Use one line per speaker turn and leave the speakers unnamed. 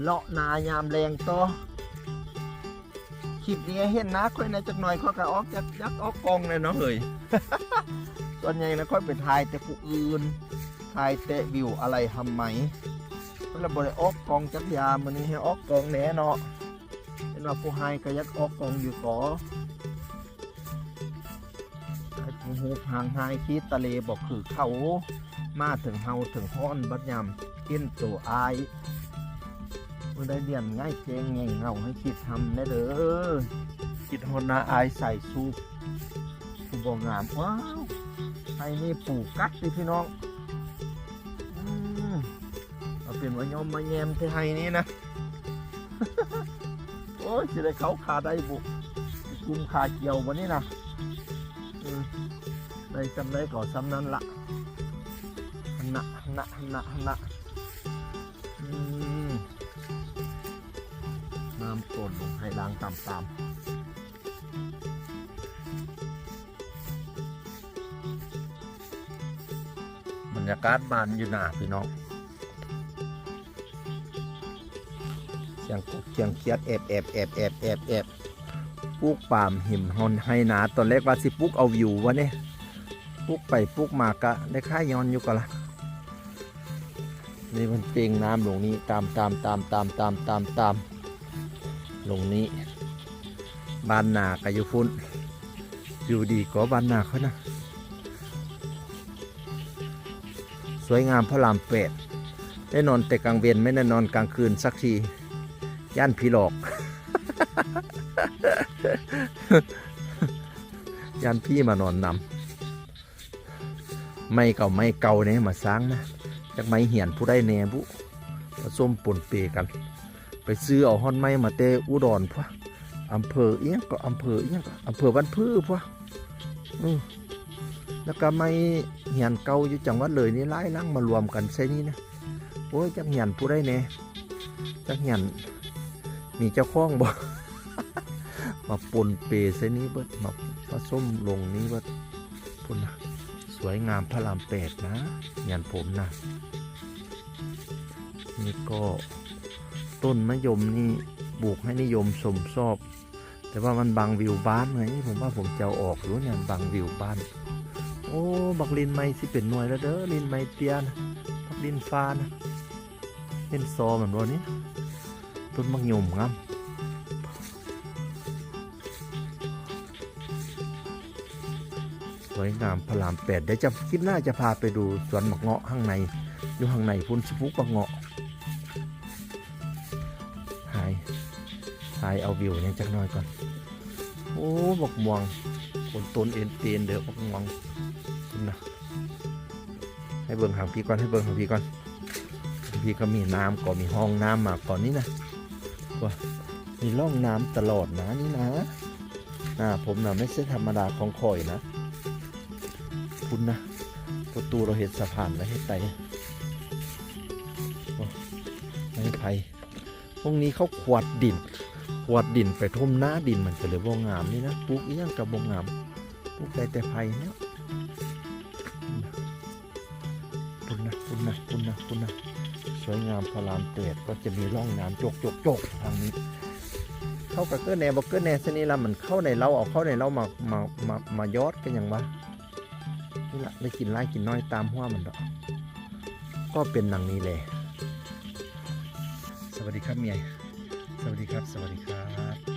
เลาะนายามแรงต่อคลิปนี้เห็นนะค่อยในจักหน่อยเขาก็ออกยักยักออกกองเลยเนาะเฮ้ยส่วนใหญ่แล้วค่อยไปถ่ายแต่ผู้อื่นถ่ายแต่วิวอะไรทำไหมเวลาบริออกกองจักยานมันนี้ให้ออกกองแหน่เนาะเป็นว่าผู้ให้ก็ยักออกกองอยู่ก่อไอ้ผู้หูพางไฮคิดตะเลบอกคือเขามาถึงเฮาถึงห้อนบัดยำกินตัวอาย มันได้เรียนง่ายเจงเง่งเงาให้คิดทำได้เด้อคิดฮอนนาอายใส่สูปผู้บงามว้าวไอ้นี่ปลูกกัดสิพี่น้องอืมเอาเป็นว่ายอมมาแยมที่ไห้นี้นะ โอ้ยจะได้เขาขาได้บุกุมขาเกี่ยววันนี้นะได้จำได้ก่อซ้ำนั้นละหันนะหันนะหันนะหันนะอืม ตามตามบรรยากาศบานอยู่หนาพี่น้องเสียงกุกเสียงเคียดแอบแอบแอบแอบแอบแอบปลูกปามหิมฮอนให้หนาตอนแรกว่าสิปลูกเอาวิววะเนี่ยปลูกไปปลูกมากะได้ค่ายอนอยู่ก็ละนี่มันเปงน้ำลงนี้ตามตามตามตามตามตามตาม ลงนี้บ้านนากะยู่ฟุ้นอยู่ดีก็บ้านนาเขานะสวยงามพระรามแปดได้นอนแต่กลางเวียนไม่ได้นอนกลางคืนสักที ย่านผีหลอก ย่านพี่มานอนนำไม่เก่าไม่เก่าเนี่ยมาสร้างนะจากไม้เหียนผู้ได้แนบุผสมปนเปกัน ซื้อเอาฮอนไม้มาเตอุดรพะอำเภอเอียงก็อำเภอเอียงก็อำเภอบ้านพือพะอือแล้วก็ไม้เหียนเก่าอยู่จังหวัดเลยนี่ไล่ลังมารวมกันใช่นี่นะโอ้ยจักเหียนผู้ได้แหน่จักหยันมีเจ้าข้องบ่มาปนเปใส่นี้เบิดมาผสมลงนี้เบิดพุ่นนะสวยงามพระรามแปดนะเหียนผมนะนี่ก็ ต้นมะยมนี่ปลูกให้นิยมสมชอบ แต่ว่ามันบังวิวบ้านไงผมว่าผมจะออกอยู่เนี่ยบังวิวบ้าน โอ้บักลินไม้สิเป็นหน่วยแล้วเด้อลินไม้เตียนะบักลินฟ้านะเป็นซอเหมือนวันนี้ต้นมะยมครับสวยงามพระรามแปดเดี๋ยวจะคลิปหน้าจะพาไปดูสวนมะเงาะข้างในอยู่ข้างในพุ่นสิพุกมะเงาะายหายเอาวิวเนี่ยจักหน่อยก่อน โอ้บักม่วงคนต้นเอ็นเตียนเด้อบักม่วงคุณนะให้เบิ่งหางพี่ก่อนให้เบิ่งหางพี่ก่อนพี่ก็มีน้ำก็มีห้องน้ำมาก่อนนี้นะว่ามีร่องน้ำตลอดนะนี่นะอ่าผมนะไม่ใช่ธรรมดาของคอยนะ คุณนะประตูเราเห็นสะพานแล้ให้ไต่ว้าไม่ไผ่ พวกนี้เขาขวดดิน ขวดดินไปท่มหน้าดินมันก็เลยว่งามนี่นะปลูกอีหยังกับว่งามปลูกได้แต่ไผ่เนี่ยคุณนะคุณนะคุณนะคุณนะสวยงามพระรามเตดก็จะมีร่องน้ำโจกโจกโจกทางนี้เข้ากับเกอร์แนบอกเกอร์แนสนี่ละมันเข้าในเราเอาเข้าในเรามามามามายอดกันอย่างวะนี่ละได้กินไล่กินน้อยตามหัวมันดอก ก็เป็นดังนี้เลย วัสดีครับเมียสวัสดีครับ สวัสดีครับ